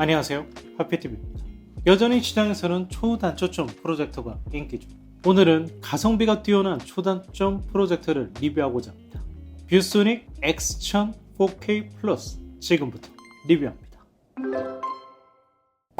안녕하세요. 하피TV입니다. 여전히 시장에서는 초단초점 프로젝터가 인기죠. 오늘은 가성비가 뛰어난 초단점 프로젝터를 리뷰하고자 합니다. 뷰소닉 X1000 4K 플러스 지금부터 리뷰합니다.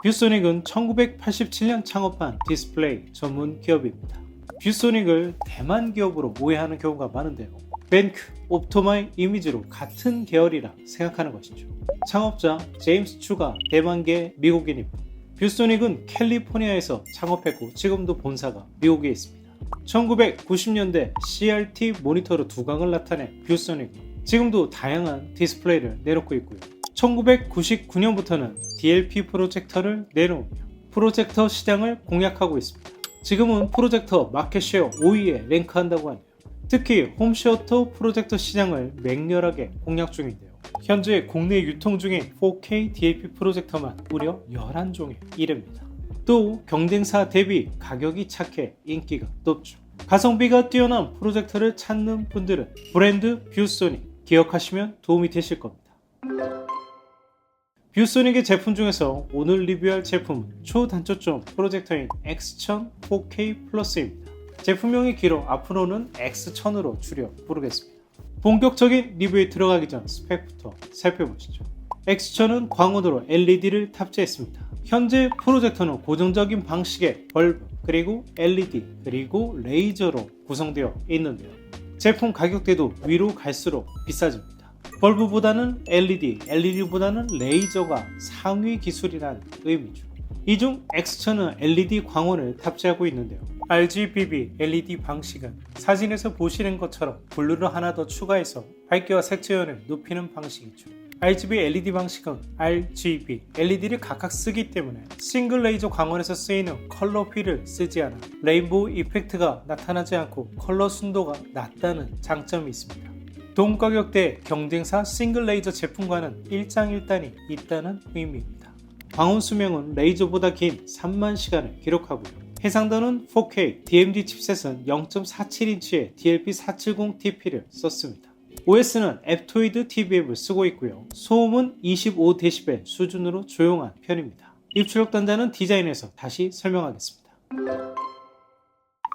뷰소닉은 1987년 창업한 디스플레이 전문 기업입니다. 뷰소닉을 대만 기업으로 오해하는 경우가 많은데요. 벤큐, 옵토마의 이미지로 같은 계열이라 생각하는 것이죠. 창업자 제임스 추가 대만계 미국인이고 뷰소닉은 캘리포니아에서 창업했고 지금도 본사가 미국에 있습니다. 1990년대 CRT 모니터로 두각을 나타낸 뷰소닉 지금도 다양한 디스플레이를 내놓고 있고요. 1999년부터는 DLP 프로젝터를 내놓으며 프로젝터 시장을 공략하고 있습니다. 지금은 프로젝터 마켓쉐어 5위에 랭크한다고 하네요. 특히 홈시어터 프로젝터 시장을 맹렬하게 공략 중인데요. 현재 국내 유통 중인 4K DLP 프로젝터만 무려 11종에 이릅니다. 또 경쟁사 대비 가격이 착해 인기가 높죠. 가성비가 뛰어난 프로젝터를 찾는 분들은 브랜드 뷰소닉 기억하시면 도움이 되실 겁니다. 뷰소닉의 제품 중에서 오늘 리뷰할 제품은 초단초점 프로젝터인 X1000 4K 플러스입니다. 제품명이 길어 앞으로는 X1000으로 줄여 부르겠습니다. 본격적인 리뷰에 들어가기 전 스펙부터 살펴보시죠. X1000은 광원으로 LED를 탑재했습니다. 현재 프로젝터는 고정적인 방식의 벌브, 그리고 LED, 그리고 레이저로 구성되어 있는데요. 제품 가격대도 위로 갈수록 비싸집니다. 벌브보다는 LED, LED보다는 레이저가 상위 기술이라는 의미죠. 이 중 X천은 LED 광원을 탑재하고 있는데요. RGBB LED 방식은 사진에서 보시는 것처럼 블루를 하나 더 추가해서 밝기와 색채연을 높이는 방식이죠. RGB LED 방식은 RGB LED를 각각 쓰기 때문에 싱글 레이저 광원에서 쓰이는 컬러 휠을 쓰지 않아 레인보우 이펙트가 나타나지 않고 컬러 순도가 낮다는 장점이 있습니다. 동 가격대 경쟁사 싱글 레이저 제품과는 일장일단이 있다는 의미입니다. 광원 수명은 레이저보다 긴 3만 시간을 기록하고요. 해상도는 4K, DMD 칩셋은 0.47인치의 DLP470TP를 썼습니다. OS는 앱토이드 TV앱을 쓰고 있고요. 소음은 25dB 수준으로 조용한 편입니다. 입출력 단자는 디자인에서 다시 설명하겠습니다.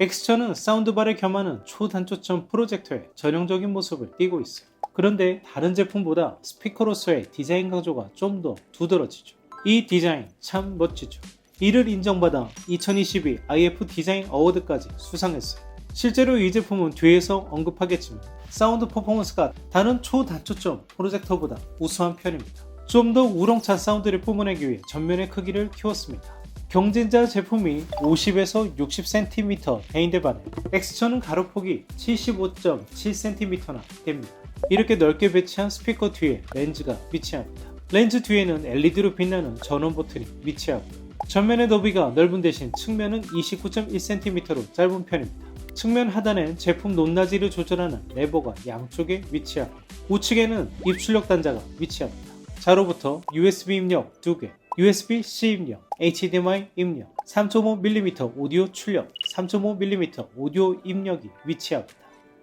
엑스처는 사운드바를 겸하는 초단초점 프로젝터의 전형적인 모습을 띠고 있어요. 그런데 다른 제품보다 스피커로서의 디자인 강조가 좀 더 두드러지죠. 이 디자인 참 멋지죠. 이를 인정받아 2022 IF 디자인 어워드까지 수상했어요. 실제로 이 제품은 뒤에서 언급하겠지만 사운드 퍼포먼스가 다른 초단초점 프로젝터보다 우수한 편입니다. 좀 더 우렁찬 사운드를 뿜어내기 위해 전면의 크기를 키웠습니다. 경쟁자 제품이 50에서 60cm 대인데 반해 엑스천은 가로폭이 75.7cm나 됩니다. 이렇게 넓게 배치한 스피커 뒤에 렌즈가 위치합니다. 렌즈 뒤에는 LED로 빛나는 전원 버튼이 위치하고 전면의 너비가 넓은 대신 측면은 29.1cm로 짧은 편입니다. 측면 하단엔 제품 높낮이를 조절하는 레버가 양쪽에 위치하고 우측에는 입출력 단자가 위치합니다. 자로부터 USB 입력 2개, USB-C 입력, HDMI 입력, 3.5mm 오디오 출력, 3.5mm 오디오 입력이 위치합니다.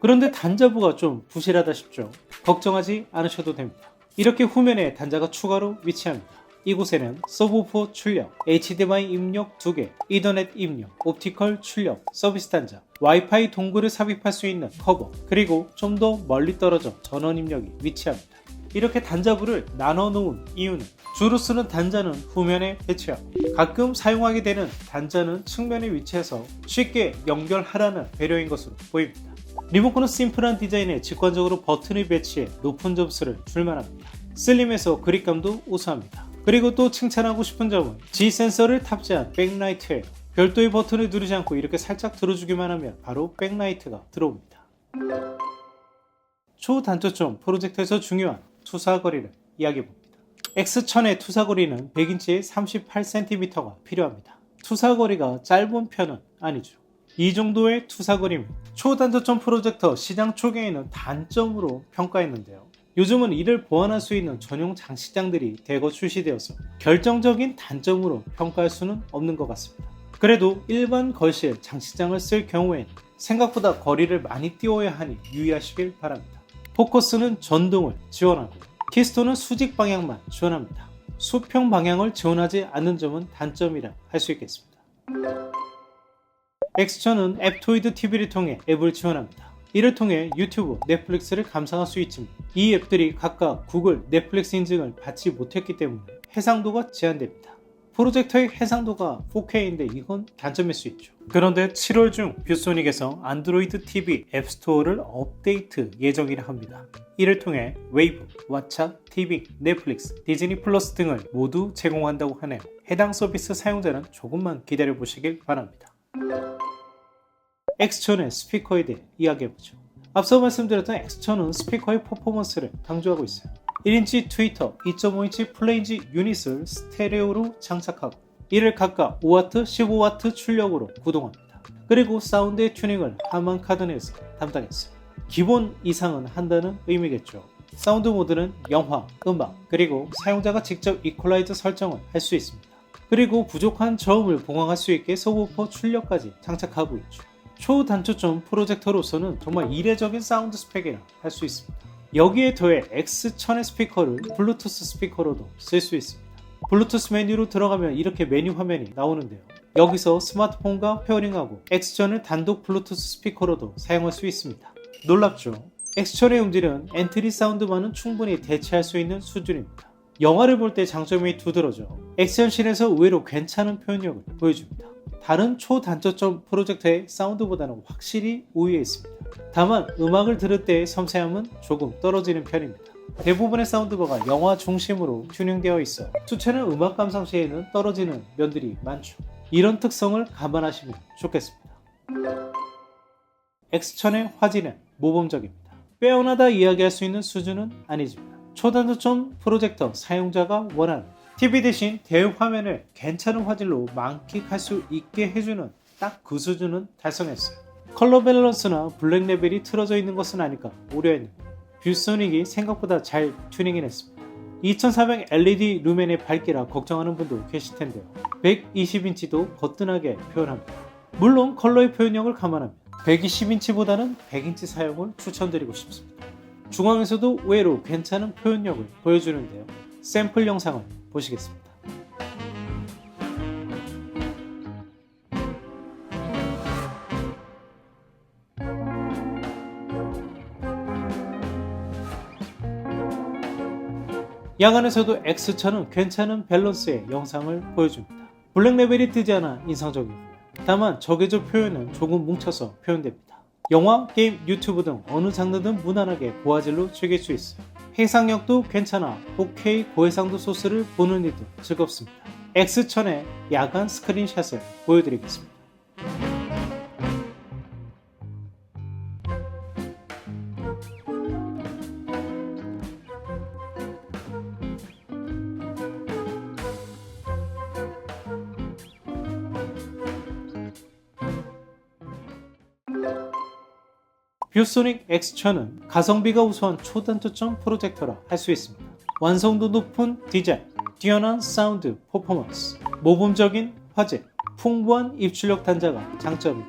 그런데 단자부가 좀 부실하다 싶죠? 걱정하지 않으셔도 됩니다. 이렇게 후면에 단자가 추가로 위치합니다. 이곳에는 서브포 출력, HDMI 입력 2개, 이더넷 입력, 옵티컬 출력, 서비스 단자, 와이파이 동굴을 삽입할 수 있는 커버, 그리고 좀 더 멀리 떨어져 전원 입력이 위치합니다. 이렇게 단자부를 나눠 놓은 이유는 주로 쓰는 단자는 후면에 배치하고 가끔 사용하게 되는 단자는 측면에 위치해서 쉽게 연결하라는 배려인 것으로 보입니다. 리모컨은 심플한 디자인에 직관적으로 버튼을 배치해 높은 점수를 줄만합니다. 슬림해서 그립감도 우수합니다. 그리고 또 칭찬하고 싶은 점은 G 센서를 탑재한 백라이트예요. 별도의 버튼을 누르지 않고 이렇게 살짝 들어주기만 하면 바로 백라이트가 들어옵니다. 초단초점 프로젝터에서 중요한 투사거리를 이야기해봅니다. X1000의 투사거리는 100인치에 38cm가 필요합니다. 투사거리가 짧은 편은 아니죠. 이 정도의 투사거리면 초단초점 프로젝터 시장 초기에는 단점으로 평가했는데요. 요즘은 이를 보완할 수 있는 전용 장식장들이 대거 출시되어서 결정적인 단점으로 평가할 수는 없는 것 같습니다. 그래도 일반 거실 장식장을 쓸 경우에는 생각보다 거리를 많이 띄워야 하니 유의하시길 바랍니다. 포커스는 전동을 지원하고 키스톤은 수직 방향만 지원합니다. 수평 방향을 지원하지 않는 점은 단점이라 할 수 있겠습니다. 엑스천은 앱토이드 TV를 통해 앱을 지원합니다. 이를 통해 유튜브, 넷플릭스를 감상할 수 있지만 이 앱들이 각각 구글, 넷플릭스 인증을 받지 못했기 때문에 해상도가 제한됩니다. 프로젝터의 해상도가 4K인데 이건 단점일 수 있죠. 그런데 7월 중 뷰소닉에서 안드로이드 TV 앱스토어를 업데이트 예정이라 합니다. 이를 통해 웨이브, 왓챠, TV, 넷플릭스, 디즈니 플러스 등을 모두 제공한다고 하네요. 해당 서비스 사용자는 조금만 기다려 보시길 바랍니다. 엑스천의 스피커에 대해 이야기해보죠. 앞서 말씀드렸던 엑스천은 스피커의 퍼포먼스를 강조하고 있어요. 1인치 트위터, 2.5인치 플레인지 유닛을 스테레오로 장착하고 이를 각각 5W, 15W 출력으로 구동합니다. 그리고 사운드의 튜닝을 하만 카드넷에서 담당했어요. 기본 이상은 한다는 의미겠죠. 사운드 모드는 영화, 음악, 그리고 사용자가 직접 이퀄라이저 설정을 할 수 있습니다. 그리고 부족한 저음을 보강할 수 있게 서브퍼 출력까지 장착하고 있죠. 초단초점 프로젝터로서는 정말 이례적인 사운드 스펙이라 할 수 있습니다. 여기에 더해 X1000의 스피커를 블루투스 스피커로도 쓸 수 있습니다. 블루투스 메뉴로 들어가면 이렇게 메뉴 화면이 나오는데요. 여기서 스마트폰과 페어링하고 X10을 단독 블루투스 스피커로도 사용할 수 있습니다. 놀랍죠? X10의 음질은 엔트리 사운드만은 충분히 대체할 수 있는 수준입니다. 영화를 볼 때 장점이 두드러져 액션씬에서 의외로 괜찮은 표현력을 보여줍니다. 다른 초단초점 프로젝터의 사운드보다는 확실히 우위에 있습니다. 다만 음악을 들을 때의 섬세함은 조금 떨어지는 편입니다. 대부분의 사운드바가 영화 중심으로 튜닝되어 있어 수채는 음악 감상 시에는 떨어지는 면들이 많죠. 이런 특성을 감안하시면 좋겠습니다. X1000의 화질은 모범적입니다. 빼어나다 이야기할 수 있는 수준은 아니지만 초단초점 프로젝터 사용자가 원하는 TV 대신 대화면을 괜찮은 화질로 만끽할 수 있게 해주는 딱 그 수준은 달성했어요. 컬러 밸런스나 블랙 레벨이 틀어져 있는 것은 아닐까 우려했는데 뷰소닉이 생각보다 잘 튜닝해냈습니다. 2400 LED 루멘의 밝기라 걱정하는 분도 계실 텐데요. 120인치도 거뜬하게 표현합니다. 물론 컬러의 표현력을 감안하면 120인치보다는 100인치 사용을 추천드리고 싶습니다. 중앙에서도 의외로 괜찮은 표현력을 보여주는데요. 샘플 영상을 보시겠습니다. 야간에서도 X차는 괜찮은 밸런스의 영상을 보여줍니다. 블랙 레벨이 뜨지 않아 인상적이고요. 다만 적외조 표현은 조금 뭉쳐서 표현됩니다. 영화, 게임, 유튜브 등 어느 장르든 무난하게 고화질로 즐길 수 있어요. 해상력도 괜찮아 4K 고해상도 소스를 보는 이도 즐겁습니다. X1000의 야간 스크린샷을 보여드리겠습니다. 뷰소닉 X1000은 가성비가 우수한 초단초점 프로젝터라 할 수 있습니다. 완성도 높은 디자인, 뛰어난 사운드 퍼포먼스, 모범적인 화질, 풍부한 입출력 단자가 장점이고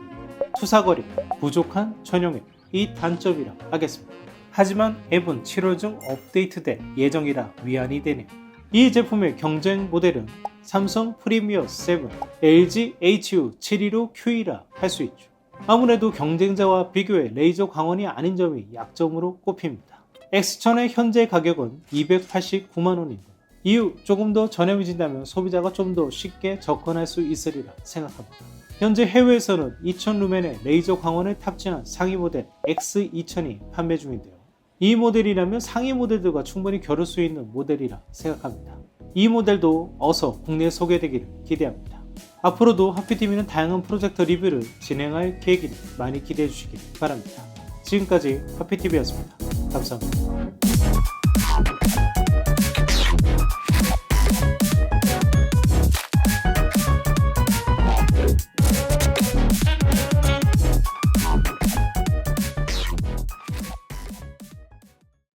투사거리, 부족한 전용앱, 이 단점이라 하겠습니다. 하지만 앱은 7월 중 업데이트될 예정이라 위안이 되네요. 이 제품의 경쟁 모델은 삼성 프리미어 7, LG HU715Q라 할 수 있죠. 아무래도 경쟁자와 비교해 레이저 광원이 아닌 점이 약점으로 꼽힙니다. X1000의 현재 가격은 289만원인데 이후 조금 더 저렴해진다면 소비자가 좀 더 쉽게 접근할 수 있으리라 생각합니다. 현재 해외에서는 2000 루멘의 레이저 광원을 탑재한 상위 모델 X2000이 판매 중인데요. 이 모델이라면 상위 모델들과 충분히 겨룰 수 있는 모델이라 생각합니다. 이 모델도 어서 국내에 소개되기를 기대합니다. 앞으로도 하피TV는 다양한 프로젝터 리뷰를 진행할 계획이니 많이 기대해 주시기 바랍니다. 지금까지 하피TV였습니다. 감사합니다.